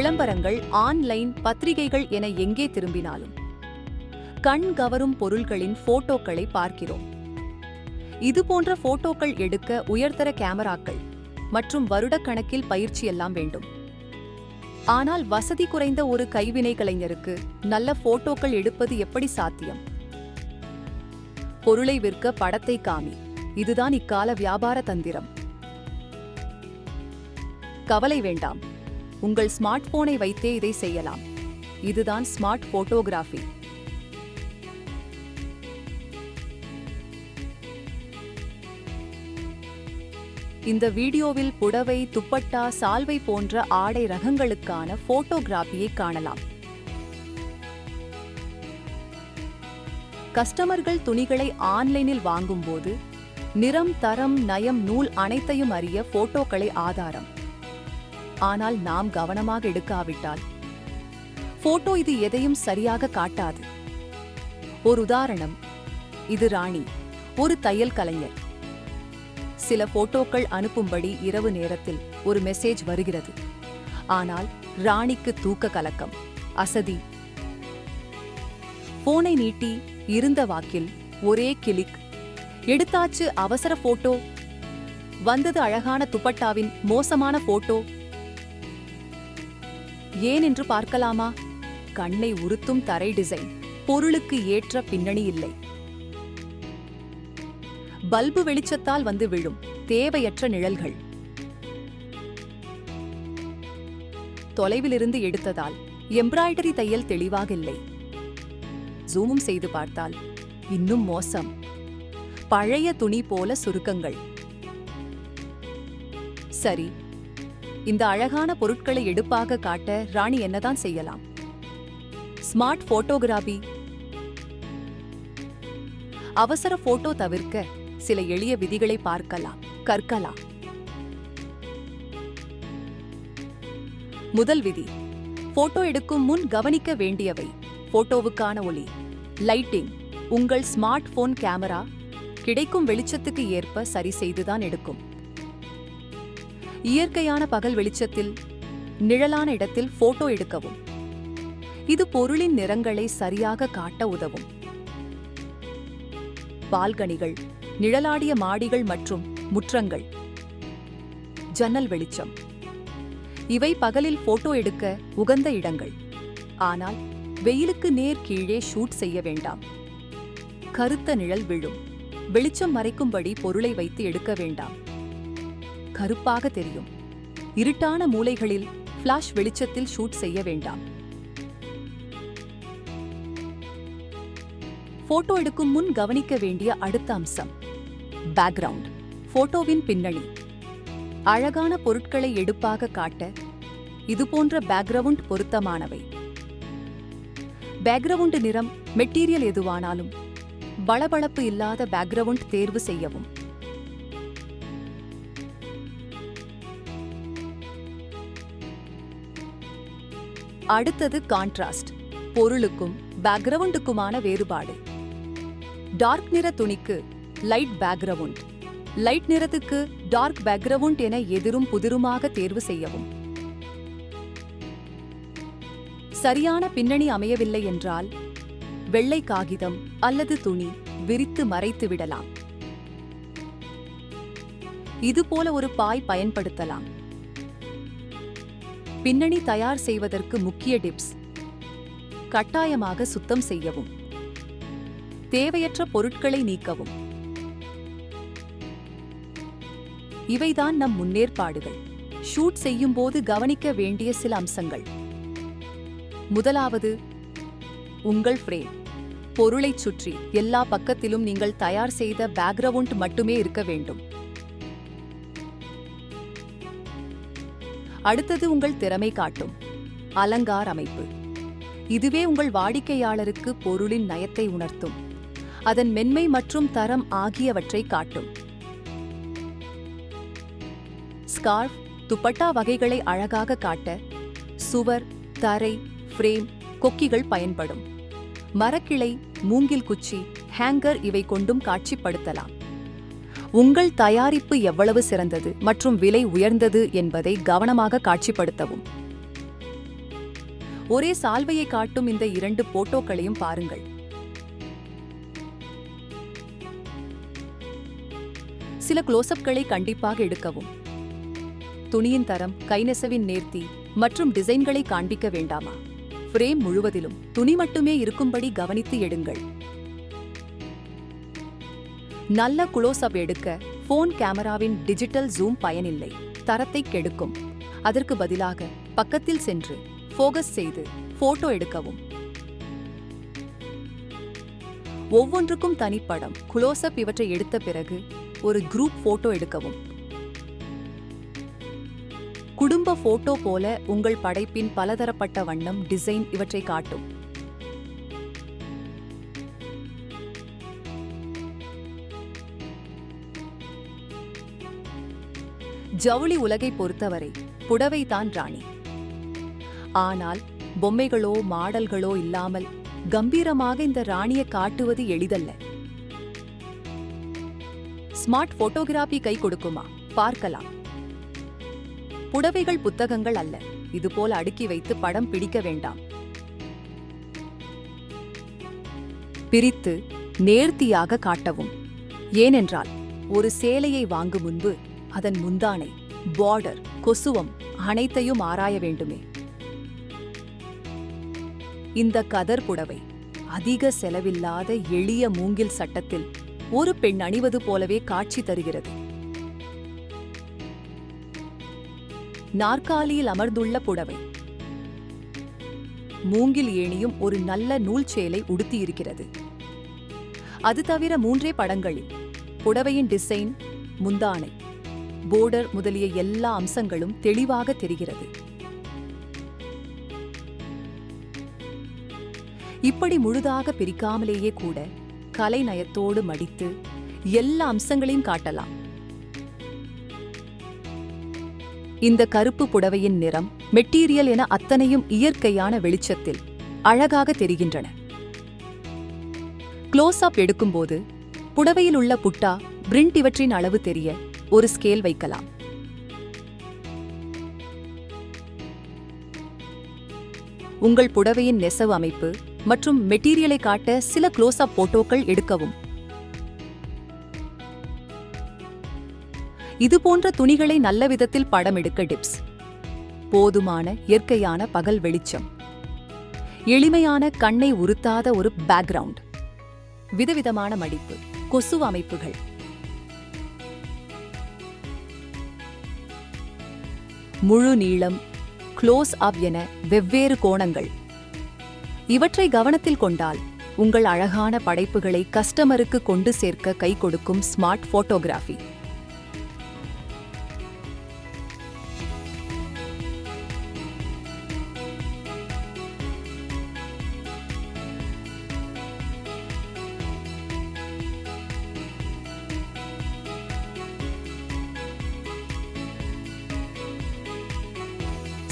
விளம்பரங்கள் ஆன்லைன் பத்திரிகைகள் என எங்கே திரும்பினாலும். கண் கவரும் பொருள்களின் போட்டோக்களை பார்க்கிறோம். இது போன்ற போட்டோக்கள் எடுக்க உயர்தர கேமராக்கள் மற்றும் வருடக்கணக்கில் பயிற்சி எல்லாம் வேண்டும். ஆனால் வசதி குறைந்த ஒரு கைவினை கலைஞருக்கு நல்ல போட்டோக்கள் எடுப்பது எப்படி சாத்தியம்? பொருளை விற்க படத்தை காமி. இதுதான் இக்கால வியாபார தந்திரம். கவலை வேண்டாம். உங்கள் ஸ்மார்ட் போனை வைத்தே இதை செய்யலாம். இதுதான் ஸ்மார்ட் போட்டோகிராஃபி இந்த வீடியோவில் புடவை துப்பட்டா சால்வை போன்ற ஆடை ரகங்களுக்கான போட்டோகிராஃபியை காணலாம். கஸ்டமர்கள் துணிகளை ஆன்லைனில் வாங்கும்போது நிறம் தரம் நயம் நூல் அனைத்தையும் அறிய போட்டோக்களை ஆதாரம். ஆனால் நாம் கவனமாக எடுக்காவிட்டால். போட்டோ இது எதையும் சரியாக காட்டாது. ஒரு உதாரணம் இது ராணி ஒரு தையல் கலைஞர். சில போட்டோக்கள் அனுப்பும்படி இரவு நேரத்தில் ஒரு மெசேஜ் வருகிறது. ஆனால் ராணிக்கு தூக்க கலக்கம் அசதி. போனை நீட்டி இருந்த வாக்கில் ஒரே கிளிக் எடுத்தாச்சு அவசர போட்டோ. வந்தது அழகான துப்பட்டாவின் மோசமான போட்டோ. ஏன் என்று பார்க்கலாமா? கண்ணை உறுத்தும் தரை டிசைன் பொருளுக்கு ஏற்ற பின்னணி இல்லை. பல்பு வெளிச்சத்தால் வந்து விழும் தேவையற்ற நிழல்கள். தொலைவிலிருந்து எடுத்ததால் எம்ப்ராய்டரி தையல் தெளிவாக இல்லை. ஜூமும் செய்து பார்த்தால் இன்னும் மோசம். பழைய துணி போல சுருக்கங்கள். சரி இந்த அழகான பொருட்களை எடுப்பாக காட்ட ராணி என்னதான் செய்யலாம்? ஸ்மார்ட் போட்டோகிராபி அவசர போட்டோ தவிர்க்க சில எளிய விதிகளை பார்க்கலாம். கற்கலாம். முதல் விதி. போட்டோ எடுக்கும் முன் கவனிக்க வேண்டியவை. போட்டோவுக்கான ஒளி. லைட்டிங். உங்கள் ஸ்மார்ட் போன் கேமரா. கிடைக்கும் வெளிச்சத்துக்கு ஏற்ப சரி செய்துதான் எடுக்கும். இயற்கையான பகல் வெளிச்சத்தில் நிழலான இடத்தில் போட்டோ எடுக்கவும். இது பொருளின் நிறங்களை சரியாக காட்ட உதவும். பால்கனிகள் நிழலாடிய மாடிகள் மற்றும் முற்றங்கள். ஜன்னல் வெளிச்சம். இவை பகலில் போட்டோ எடுக்க உகந்த இடங்கள். ஆனால் வெயிலுக்கு நேர் கீழே ஷூட் செய்ய வேண்டாம். கருத்த நிழல் விழும். வெளிச்சம் மறைக்கும்படி பொருளை வைத்து எடுக்க வேண்டாம். கருப்பாக தெரியும். இருட்டான மூலைகளில் ஃப்ளாஷ் வெளிச்சத்தில் ஷூட் செய்ய வேண்டாம். போட்டோ எடுக்கும் முன் கவனிக்க வேண்டிய அடுத்த அம்சம். பேக்ரவுண்ட் போட்டோவின் பின்னணி. அழகான பொருட்களை எடுப்பாக காட்ட இதுபோன்ற பேக்ரவுண்ட் பொருத்தமானவை. பேக்ரவுண்ட் நிறம் மெட்டீரியல் எதுவானாலும் பளபளப்பு இல்லாத பேக்ரவுண்ட் தேர்வு செய்யவும். அடுத்தது கான்ட்ராஸ்ட் பொருளுக்கும் பேக்ரவுண்டுக்குமான வேறுபாடு. டார்க் நிற துணிக்கு லைட் பேக்ரவுண்ட் லைட் நிறத்துக்கு டார்க் பேக்ரவுண்ட் என எதிரும் புதிருமாக தேர்வு செய்யவும். சரியான பின்னணி அமையவில்லை என்றால் வெள்ளை காகிதம் அல்லது துணி விரித்து மறைத்து விடலாம். இதுபோல ஒரு பாய் பயன்படுத்தலாம். பின்னணி தயார் செய்வதற்கு முக்கிய டிப்ஸ். கட்டாயமாக சுத்தம் செய்யவும். தேவையற்ற பொருட்களை நீக்கவும். இவைதான் நம் முன்னேற்பாடுகள். ஷூட் செய்யும்போது கவனிக்க வேண்டிய சில அம்சங்கள். முதலாவது உங்கள் ஃப்ரேம். பொருளைச் சுற்றி எல்லா பக்கத்திலும் நீங்கள் தயார் செய்த பேக்ரவுண்ட் மட்டுமே இருக்க வேண்டும். அடுத்தது உங்கள் திறமை காட்டும். அலங்கார அமைப்பு. இதுவே உங்கள் வாடிக்கையாளருக்கு பொருளின் நயத்தை உணர்த்தும். அதன் மென்மை மற்றும் தரம் ஆகியவற்றை காட்டும். ஸ்கார்ஃப் துப்பட்டா வகைகளை அழகாக காட்ட சுவர் தரை ஃப்ரேம் கொக்கிகள் பயன்படும். மரக்கிளை மூங்கில் குச்சி ஹேங்கர் இவை கொண்டும் காட்சிப்படுத்தலாம். உங்கள் தயாரிப்பு எவ்வளவு சிறந்தது மற்றும் விலை உயர்ந்தது என்பதை கவனமாக காட்சிப்படுத்தவும். ஒரே சால்வையை காட்டும் இந்த இரண்டு போட்டோக்களையும் பாருங்கள். சில க்ளோஸ்அப்களை கண்டிப்பாக எடுக்கவும். துணியின் தரம் கைநெசவின் நேர்த்தி மற்றும் டிசைன்களை காண்பிக்க வேண்டாமா? ஃப்ரேம் முழுவதிலும் துணி மட்டுமே இருக்கும்படி கவனித்து எடுங்கள். நல்ல குளோஸ்அப் எடுக்க போன் கேமராவின் டிஜிட்டல் ஜூம் பயனில்லை. தரத்தை கெடுக்கும். அதற்கு பதிலாக பக்கத்தில் சென்று ஃபோகஸ் செய்து போட்டோ எடுக்கவும். ஒவ்வொன்றுக்கும் தனிப்படம் குளோஸ்அப் இவற்றை எடுத்த பிறகு ஒரு குரூப் போட்டோ எடுக்கவும். குடும்ப போட்டோ போல உங்கள் படைப்பின் பலதரப்பட்ட வண்ணம் டிசைன் இவற்றை காட்டும். ஜவுளி உலகை பொறுத்தவரை புடவைதான் ராணி. ஆனால் பொம்மைகளோ மாடல்களோ இல்லாமல் கம்பீரமாக இந்த ராணியை காட்டுவது எளிதல்ல. ஸ்மார்ட் போட்டோகிராபி கை கொடுக்குமா? பார்க்கலாம். புடவைகள் புத்தகங்கள் அல்ல. இதுபோல் அடுக்கி வைத்து படம் பிடிக்க வேண்டாம். பிரித்து நேர்த்தியாக காட்டவும். ஏனென்றால் ஒரு சேலையை வாங்கும் முன்பு அதன் முந்தானை பார்டர் கொசுவம் அனைத்தையும் ஆராய வேண்டுமே. இந்த கதர் புடவை அதிக செலவில்லாத எளிய மூங்கில் சட்டத்தில் ஒரு பெண் அணிவது போலவே காட்சி தருகிறது. நாற்காலியில் அமர்ந்துள்ள புடவை. மூங்கில் ஏணியும் ஒரு நல்ல நூல் சேலை உடுத்தியிருக்கிறது. அது தவிர மூன்றே படங்களில் புடவையின் டிசைன் முந்தானை போர்டர் முதலிய எல்லா அம்சங்களும் தெளிவாக தெரிகிறது. இப்படி முழுதாக பிரிக்காமலேயே கூட கலைநயத்தோடு மடித்து எல்லா அம்சங்களையும் காட்டலாம். இந்த கருப்பு புடவையின் நிறம் மெட்டீரியல் என அத்தனையும் இயற்கையான வெளிச்சத்தில் அழகாக தெரிகின்றன. க்ளோஸ் அப் எடுக்கும்போது புடவையில் உள்ள புட்டா பிரிண்ட் இவற்றின் அளவு தெரிய ஒரு ஸ்கேல் வைக்கலாம். உங்கள் புடவையின் நெசவு அமைப்பு மற்றும் மெட்டீரியலை காட்ட சில க்ளோஸ் அப் போட்டோக்கள் எடுக்கவும். இது போன்ற துணிகளை நல்ல விதத்தில் படம் எடுக்க டிப்ஸ் போதுமான இயற்கையான பகல் வெளிச்சம். எளிமையான கண்ணை உறுத்தாத ஒரு பேக்ரவுண்ட் விதவிதமான மடிப்பு கொசு அமைப்புகள். முழு நீளம் க்ளோஸ் அப் என வெவ்வேறு கோணங்கள். இவற்றை கவனத்தில் கொண்டால் உங்கள் அழகான படைப்புகளை கஸ்டமருக்கு கொண்டு சேர்க்க கை கொடுக்கும் smart photography